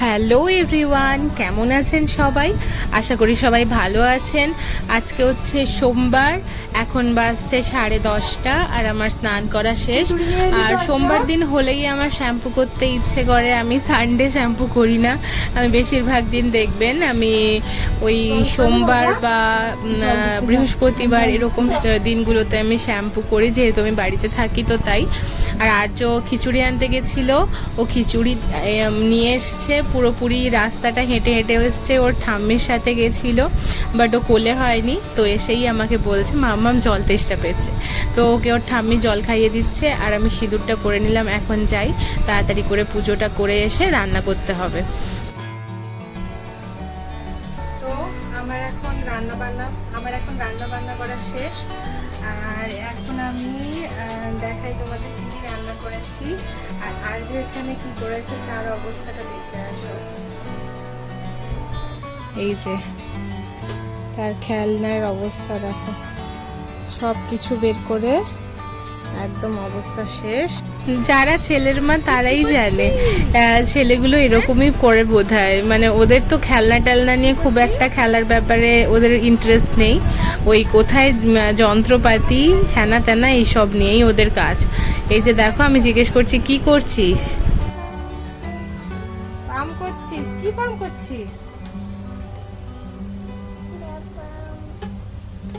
Hello everyone, কেমন আছেন সবাই? আশা করি সবাই ভালো আছেন। আজকে হচ্ছে সোমবার, এখন বাজছে সাড়ে দশটা আর আমার স্নান করা শেষ। আর সোমবার দিন হলেই আমার শ্যাম্পু করতে ইচ্ছে করে, আমি সানডে শ্যাম্পু করি না। আমি বেশিরভাগ দিন দেখবেন, আমি ওই সোমবার বা বৃহস্পতিবার এরকম দিনগুলোতে আমি শ্যাম্পু করি, যেহেতু আমি বাড়িতে থাকি তো তাই। আর আর্য খিচুড়ি আনতে গেছিল, ও খিচুড়ি নিয়ে এসছে পুরোপুরি রাস্তাটা হেঁটে হেঁটে এসছে। ওর ঠাম্মির সাথে গেছিল বাট ও কোলে হয়নি। তো এসেই আমাকে বলছে মাম্মাম জল তেষ্টা পেয়েছে। তো ওকে ওর ঠাম্মি জল খাইয়ে দিচ্ছে, আর আমি সিঁদুরটা করে নিলাম। এখন যাই, তাড়াতাড়ি করে পুজোটা করে এসে রান্না করতে হবে। শেষ। আর এখন আমি দেখাই তোমাদের কি কি রান্না করেছি। আর আর যে এখানে কি করেছে তার অবস্থাটা দেখতে আসো। এই যে, তার খেলনার অবস্থা দেখো। সব কিছু বের করে একদম অবস্থা শেষ। যারা ছেলের মা তারাই জানে। ছেলেগুলো এরকমই করে বোধ মানে ওদের তো খেলনা টেলনা নিয়ে খুব একটা খেলার ব্যাপারে ওদের ইন্টারেস্ট নেই। ওই কোথায় যন্ত্রপাতি হ্যানা ত্যানা এইসব নিয়েই ওদের কাজ। এই যে দেখো, আমি জিজ্ঞেস করছি, কি করছিস? করছিস? কি করছিস?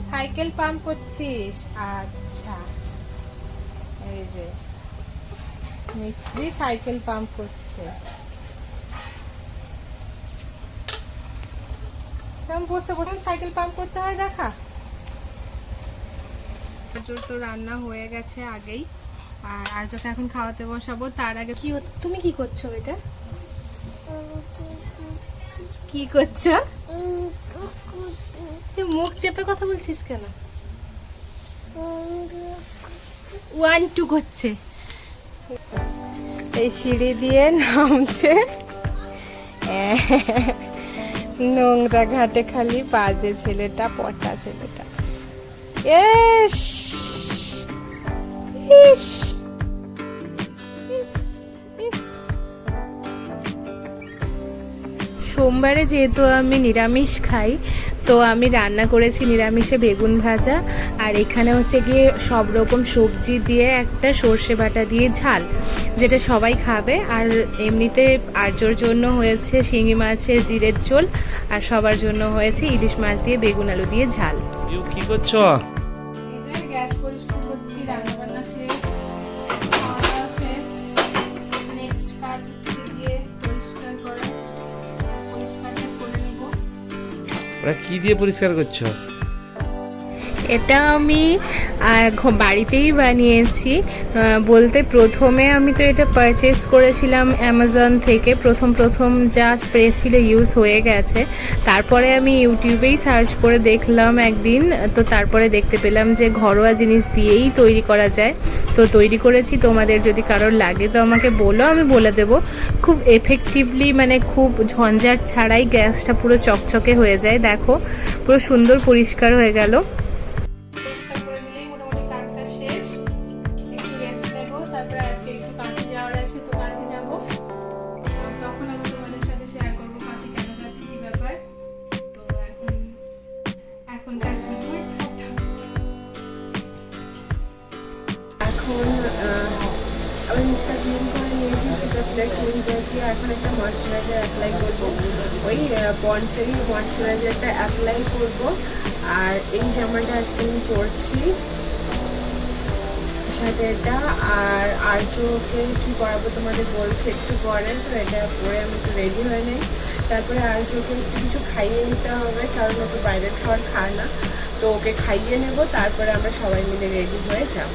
সাইকেল পাম্প করছিস? আচ্ছা। এই যে। মিস্ত্রি সাইকেল পাম্প করছে। বসে বসে সাইকেল পাম্প করতে হয় দেখা? আর্যর তো রান্না হয়ে গেছে আগেই। আর আর্যকে এখন খাওয়াতে বসাবো তার আগে কি হচ্ছে তুমি কি করছ এটা? কি করছ? সে মুখ চেপে কথা বলছিস কেন? ওয়ান টু করছে। এই সিঁড়ি দিয়ে নামছে। নোংরা ঘাটে খালি বাজে ছেলেটা, পচা ছেলেটা। ইস! ইস! সোমবারে যেহেতু আমি নিরামিষ খাই তো আমি রান্না করেছি নিরামিষে বেগুন ভাজা, আর এখানে হচ্ছে গিয়ে সব রকম সবজি দিয়ে একটা সর্ষে বাটা দিয়ে ঝাল, যেটা সবাই খাবে। আর এমনিতে আর্যর জন্য হয়েছে শিঙি মাছের জিরের ঝোল, আর সবার জন্য হয়েছে ইলিশ মাছ দিয়ে বেগুন আলু দিয়ে ঝাল। কি করছ? ওরা কি দিয়ে পরিষ্কার করছ? এটা আমি বাড়িতেই বানিয়েছি। বলতে প্রথমে আমি তো এটা পারচেস করেছিলাম অ্যামাজন থেকে। প্রথম প্রথম যা স্প্রে ছিল ইউজ হয়ে গেছে। তারপরে আমি ইউটিউবেই সার্চ করে দেখলাম একদিন। তো তারপরে দেখতে পেলাম যে ঘরোয়া জিনিস দিয়েই তৈরি করা যায়। তো তৈরি করেছি, তোমাদের যদি কারোর লাগে তো আমাকে বলো, আমি বলে দেব। খুব এফেক্টিভলি মানে খুব ঝঞ্ঝাট ছাড়াই গ্যাসটা পুরো চকচকে হয়ে যায়। দেখো, পুরো সুন্দর পরিষ্কার হয়ে গেল। এখন আমি মুখটা ক্লিন করে নিয়েছি, সেটা ক্লিনজার দিয়ে এখন একটা ময়শ্চারাইজার অ্যাপ্লাই করব। ওই পন্ডসেরই ময়শ্চারাইজারটা অ্যাপ্লাই করব। আর এই জামাটা আজকে আমি পরছি সাথে এটা আর আর্যকে কি পরাবো তোমাদের বলছে, একটু পরে, তো এটা পরে আমি একটু রেডি হয়ে নেই। তারপরে আর্যকে একটু কিছু খাইয়ে নিতে হবে, কারণ ও বাইরের খাবার খায় না। তো ওকে খাইয়ে নেব, তারপরে আমরা সবাই মিলে রেডি হয়ে যাব।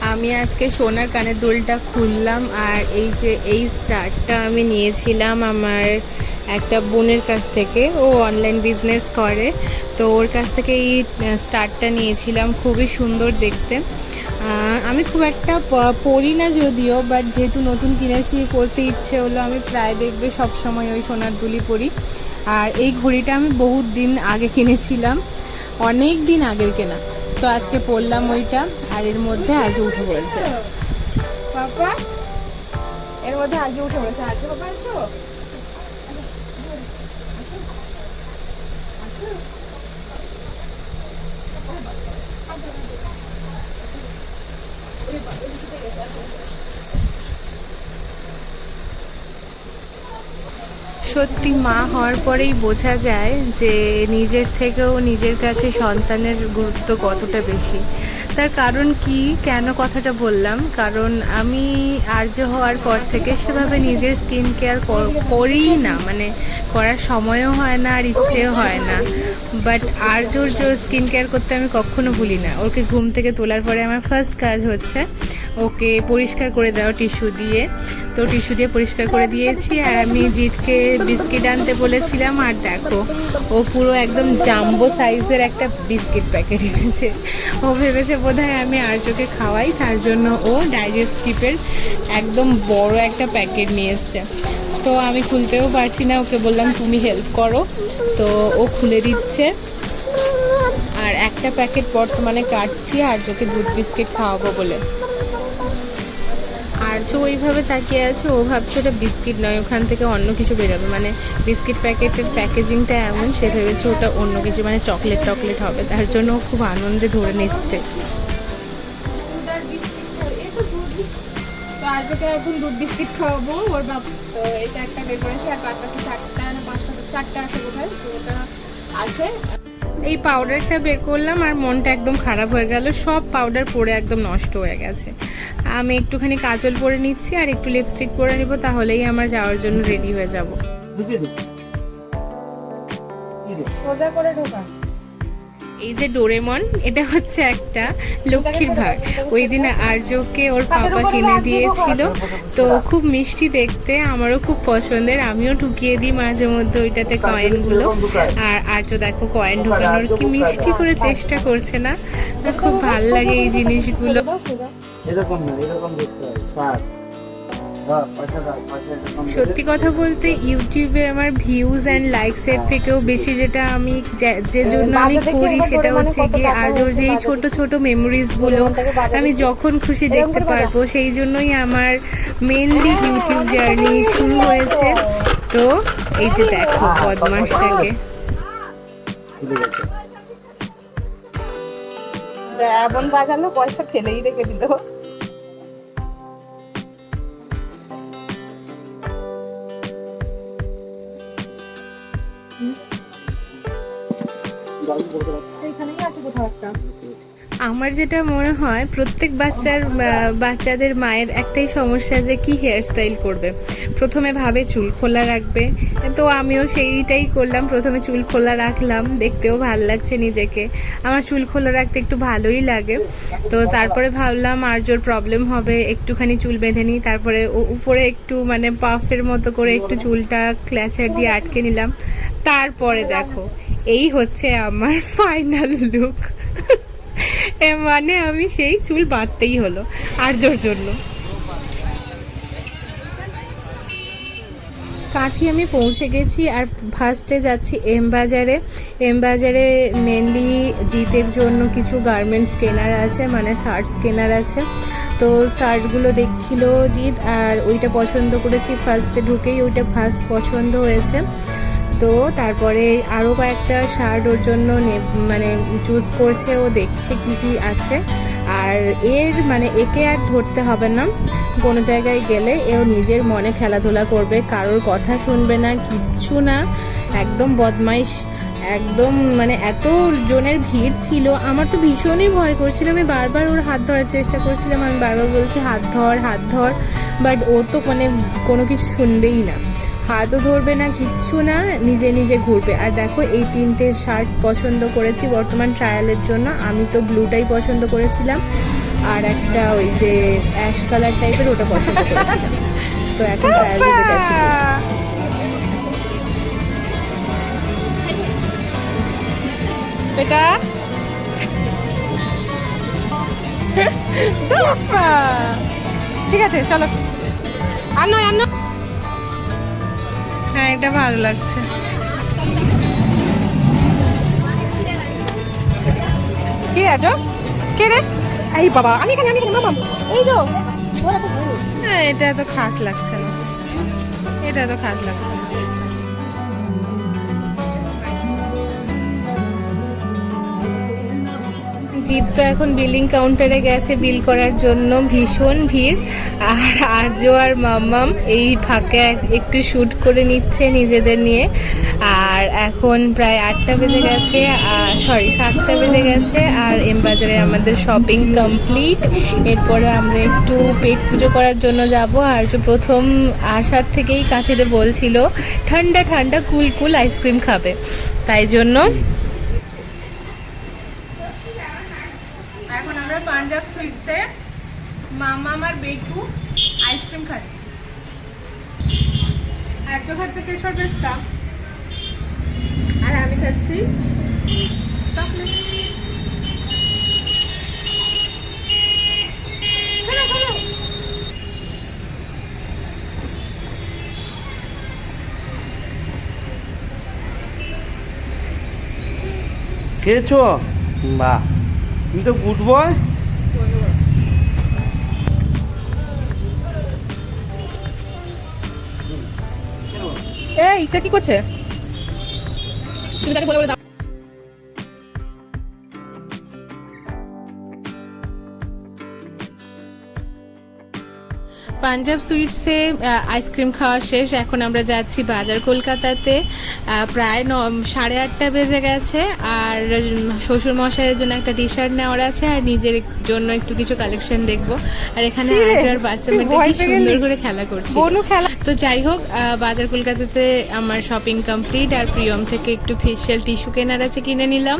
আমি আজকে সোনার কানের দুলটা খুললাম আর এই যে এই স্টারটা আমি নিয়েছিলাম আমার একটা বোনের কাছ থেকে। ও অনলাইন বিজনেস করে। তো ওর কাছ থেকে এই স্টারটা নিয়েছিলাম। খুবই সুন্দর দেখতে। আমি খুব একটা প- পরি না যদিও বাট যেহেতু নতুন কিনেছি, পরতে ইচ্ছে হলো, আমি প্রায় দেখবে সব সময় ওই সোনার দুলি পরি। আর এই ঘড়িটা আমি বহুত দিন আগে কিনেছিলাম। অনেক দিন আগের কেনা। তো আজকে পড়লাম ওইটা, আর এর মধ্যে আজ উঠে পড়েছে। বাবা এর মধ্যে আজ উঠে পড়েছে। আজ বাবা এসো। আচ্ছা। সত্যি মা হওয়ার পরেই বোঝা যায় যে নিজের থেকেও নিজের কাছে সন্তানের গুরুত্ব কতটা বেশি। তার কারণ কি, কেন কথাটা বললাম? কারণ আমি আর্য হওয়ার পর থেকে সেভাবে নিজের স্কিন কেয়ার করিই না। মানে করার সময়ও হয় না আর ইচ্ছেও হয় না। বাট আর্যর জোর জোর স্কিন কেয়ার করতে আমি কখনো ভুলি না। ওকে ঘুম থেকে তোলার পরে আমার ফার্স্ট কাজ হচ্ছে ওকে পরিষ্কার করে দেওয়া টিস্যু দিয়ে। তো টিস্যু দিয়ে পরিষ্কার করে দিয়েছি আর আমি জিতকে বিস্কিট আনতে বলেছিলাম, আর দেখো, ও পুরো একদম জাম্বো সাইজের একটা বিস্কিট প্যাকেট এনেছে। ও ভেবেছে বোধহয় আমি আর্যকে খাওয়াই, তার জন্য ও ডাইজেস্টিভের একদম বড় একটা প্যাকেট নিয়ে এসছে। তো আমি খুলতেও পারছি না, ওকে বললাম তুমি হেল্প করো। তো ও খুলে দিচ্ছে। আর একটা প্যাকেট বর্তমানে কাটছি আর্যকে দুধ বিস্কিট খাওয়াবো বলে। আর্য ওইভাবে তাকিয়ে আছে, ও ভাবছে ওটা বিস্কিট নয়, ওখান থেকে অন্য কিছু বেরোবে। মানে বিস্কিট প্যাকেটের প্যাকেজিংটা এমন, সে ভেবেছে ওটা অন্য কিছু মানে চকলেট টকলেট হবে। তার জন্য খুব আনন্দে ধরে নিচ্ছে। তো এখন দুধ বিস্কিট খাওয়াবো। ওর বাপ তো এটা একটা বের করেছে আর বাদ বাকি চারটা না পাঁচটা চারটা আছে বোধহয় তো ওটা আছে। এই পাউডারটা বের করলাম আর মনটা একদম খারাপ হয়ে গেল। সব পাউডার পরে একদম নষ্ট হয়ে গেছে। আমি একটুখানি কাজল পরে নিচ্ছি আর একটু লিপস্টিক পরে নিব তাহলেই আমার যাওয়ার জন্য রেডি হয়ে যাব। সোজা করে ঢোকা। এই যে ডোরেমন, এটা হচ্ছে একটা লক্ষ্মীর ভাগ ওই দিন আর্যকে ওর পাপা কিনে দিয়েছিল। তো খুব মিষ্টি দেখতে, আমারও খুব পছন্দের। আমিও ঢুকিয়ে দিই মাঝে মধ্যে ওইটাতে কয়েনগুলো। আর আর্য দেখো, কয়েন ঢুকানোর কি মিষ্টি করে চেষ্টা করছে না? খুব ভালো লাগে এই জিনিসগুলো। এরকম না, এরকম দেখতে হয় সত্যি কথা বলতে ইউটিউবে আমার ভিউজ অ্যান্ড লাইকসের থেকেও বেশি যেটা আমি যে- জন্য আমি করি সেটা হচ্ছে গিয়ে আজও যে এই ছোট ছোট মেমোরিজগুলো আমি যখন খুশি দেখতে পারব সেই জন্যই আমার মেনলি ইউটিউব জার্নি শুরু হয়েছে। তো এই যে দেখো বদমাসটাকে এমন বাজালো পয়সা ফেলেই রেখে দিল। আমার যেটা মনে হয়, প্রত্যেক বাচ্চার বাচ্চাদের মায়ের একটাই সমস্যা যে কি হেয়ার স্টাইল করবে। প্রথমে ভাবে চুল খোলা রাখবে। তো আমিও সেইটাই করলাম। প্রথমে চুল খোলা রাখলাম। দেখতেও ভালো লাগছে নিজেকে। আমার চুল খোলা রাখতে একটু ভালোই লাগে। তো তারপরে ভাবলাম, আর জোর প্রবলেম হবে, একটুখানি চুল বেঁধে নিই। তারপরে উপরে একটু মানে পাফের মতো করে একটু চুলটা ক্ল্যাচার দিয়ে আটকে নিলাম। তারপরে দেখো এই হচ্ছে আমার ফাইনাল লুক মানে আমি সেই চুল বাঁধতেই হলো, আর্যর জন্য। কাঁথি আমি পৌঁছে গেছি আর ফার্স্টে যাচ্ছি এম বাজারে। এম বাজারে মেনলি জিতের জন্য কিছু গার্মেন্টস কেনার আছে মানে শার্টস কেনার আছে। তো শার্টগুলো দেখছিল জিৎ আর ওইটা পছন্দ করেছি। ফার্স্টে ঢুকেই ওইটা ফার্স্ট পছন্দ হয়েছে। তো তারপরে আরও কয়েকটা শার্ট ওর জন্য মানে চুজ করছে ও, দেখছে কি কি আছে। আর এর মানে একে আর ধরতে হবে না। কোনো জায়গায় গেলে এও নিজের মনে খেলাধুলা করবে, কারোর কথা শুনবে না, কিচ্ছু না। একদম বদমাইশ, একদম মানে এত জনের ভিড় ছিল। আমার তো ভীষণই ভয় করছিল। আমি বারবার ওর হাত ধরার চেষ্টা করছিলাম। আমি বারবার বলছি, হাত ধর হাত ধর। বাট ও তো মানে কোনো কিছু শুনবেই না। হাতও ধরবে না কিচ্ছু না নিজে নিজে ঘুরবে। আর দেখো এই তিনটে শার্ট পছন্দ করেছি বর্তমান ট্রায়ালের জন্য। আমি তো ব্লুটাই পছন্দ করেছিলাম। আর একটা ওই যে অ্যাশ কালার টাইপের ওটা পছন্দ করেছিলাম। তো এখন ট্রায়াল দিতে গেছি বেটা ঠিক আছে চলো। আর নয় আর নয়। হ্যাঁ এটা ভালো লাগছে। কি আছো কে রে? এই বাবা আমি এখানে আমি মামা। এই যো হ্যাঁ এটা তো খাস লাগছে না। এটা তো খাস লাগছে না। জিৎ তো এখন বিলিং কাউন্টারে গেছে বিল করার জন্য। ভীষণ ভিড়। আর আর্য আর মাম্মাম এই ফাঁকে একটু শ্যুট করে নিচ্ছে নিজেদের নিয়ে। আর এখন প্রায় আটটা বেজে গেছে। আর সরি সাতটা বেজে গেছে। আর এম বাজারে আমাদের শপিং কমপ্লিট এরপরে আমরা একটু পেট পুজো করার জন্য যাব। আর যে প্রথম আসার থেকেই কাঁথিতে বলছিল, ঠান্ডা ঠান্ডা কুল কুল আইসক্রিম খাবে। তাই জন্য এখন আমরা পাঞ্জাব সুইটসে মামা আমার বেটু আইসক্রিম খাচ্ছি। আর তো খাচ্ছে কেশর পেস্তা। আর আমি খাচ্ছি চকলেট। খেয়েছো? বাহ। তুমি তো গুড বয় ইসা কি করছে? তুমি তাকে বলে বলে পাঞ্জাব সুইটসে আইসক্রিম খাওয়া শেষ। এখন আমরা যাচ্ছি বাজার কলকাতাতে। প্রায় ন সাড়ে আটটা বেজে গেছে। আর শ্বশুর মশাইয়ের জন্য একটা টি শার্ট নেওয়ার আছে। আর নিজের জন্য একটু কিছু কালেকশন দেখব। আর এখানে আর বাচ্চা মেয়েটা কি সুন্দর করে খেলা করছে তো যাই হোক বাজার কলকাতাতে আমার শপিং কমপ্লিট আর প্রিয়ম থেকে একটু ফেশিয়াল টিস্যু কেনার আছে কিনে নিলাম।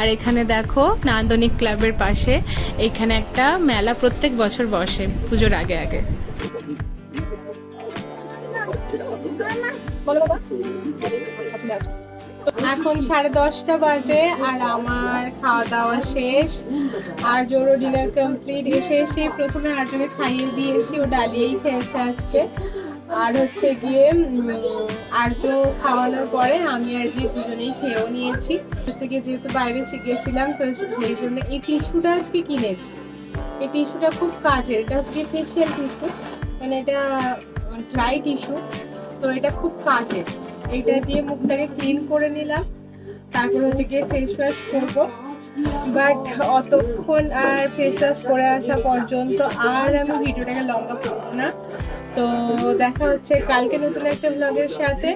আর এখানে দেখো নান্দনিক ক্লাবের পাশে এখানে একটা মেলা প্রত্যেক বছর বসে পুজোর আগে আগে। এখন সাড়ে দশটা বাজে আর আমার খাওয়া দাওয়া শেষ। আর জোরো ডিনার কমপ্লিট এসে এসে প্রথমে আর্জনে খাইয়ে দিয়েছি, ও ডালিয়েই খেয়েছে আজকে। আর হচ্ছে গিয়ে আর্য খাওয়ানোর পরে আমি আর যে দুজনেই খেয়েও নিয়েছি। হচ্ছে গিয়ে যেহেতু বাইরে গেছিলাম তো সেই জন্য এই টিস্যুটা আজকে কিনেছি। এই টিস্যুটা খুব কাজের, এটা আজকে ফেশিয়াল টিস্যু। মানে এটা ড্রাই টিস্যু। তো এটা খুব কাজের এটা দিয়ে মুখটাকে ক্লিন করে নিলাম। তারপর হচ্ছে গিয়ে ফেস ওয়াশ করব। বাট অতক্ষণ আর ফেস ওয়াশ করে আসা পর্যন্ত আর আমি ভিডিওটাকে লম্বা করব না। তো দেখা হচ্ছে কালকে নতুন একটা ব্লগের সাথে।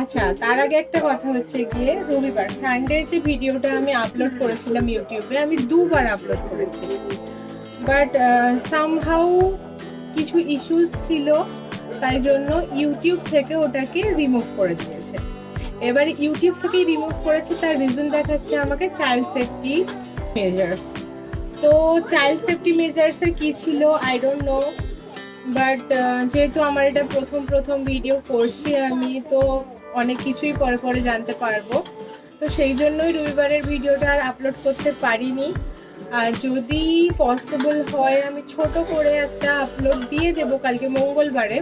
আচ্ছা তার আগে একটা কথা হচ্ছে গিয়ে রবিবার সানডের যে ভিডিওটা আমি আপলোড করেছিলাম ইউটিউবে, আমি দুবার আপলোড করেছি। বাট সামহাউ কিছু ইস্যুস ছিল। তাই জন্য ইউটিউব থেকে ওটাকে রিমুভ করে দিয়েছে। এবার ইউটিউব থেকেই রিমুভ করেছে, তার রিজন দেখাচ্ছে আমাকে চাইল্ড সেফটি মেজার্স তো চাইল্ড সেফটি মেজার্সের কি ছিল? আই ডোন্ট নো বাট যেহেতু আমার এটা প্রথম প্রথম ভিডিও করছি আমি, তো অনেক কিছুই পরে পরে জানতে পারব। তো সেই জন্যই রবিবারের ভিডিওটা আর আপলোড করতে পারিনি। আর যদি পসিবল হয়, আমি ছোট করে একটা আপলোড দিয়ে দেবো কালকে মঙ্গলবারে।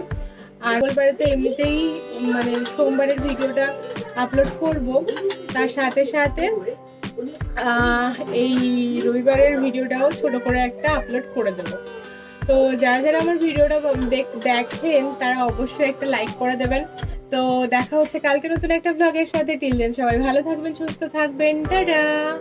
আর তো এমনিতেই মানে সোমবারের ভিডিওটা আপলোড করব। তার সাথে সাথে এই রবিবারের ভিডিওটাও ছোট করে একটা আপলোড করে দেবো। তো যারা যারা আমার ভিডিওটা দেখ- দেখেন, তারা অবশ্যই একটা লাইক করে দেবেন। তো দেখা হচ্ছে কালকে নতুন একটা ব্লগের সাথে। টিল দেন সবাই ভালো থাকবেন, সুস্থ থাকবেন। টাটা!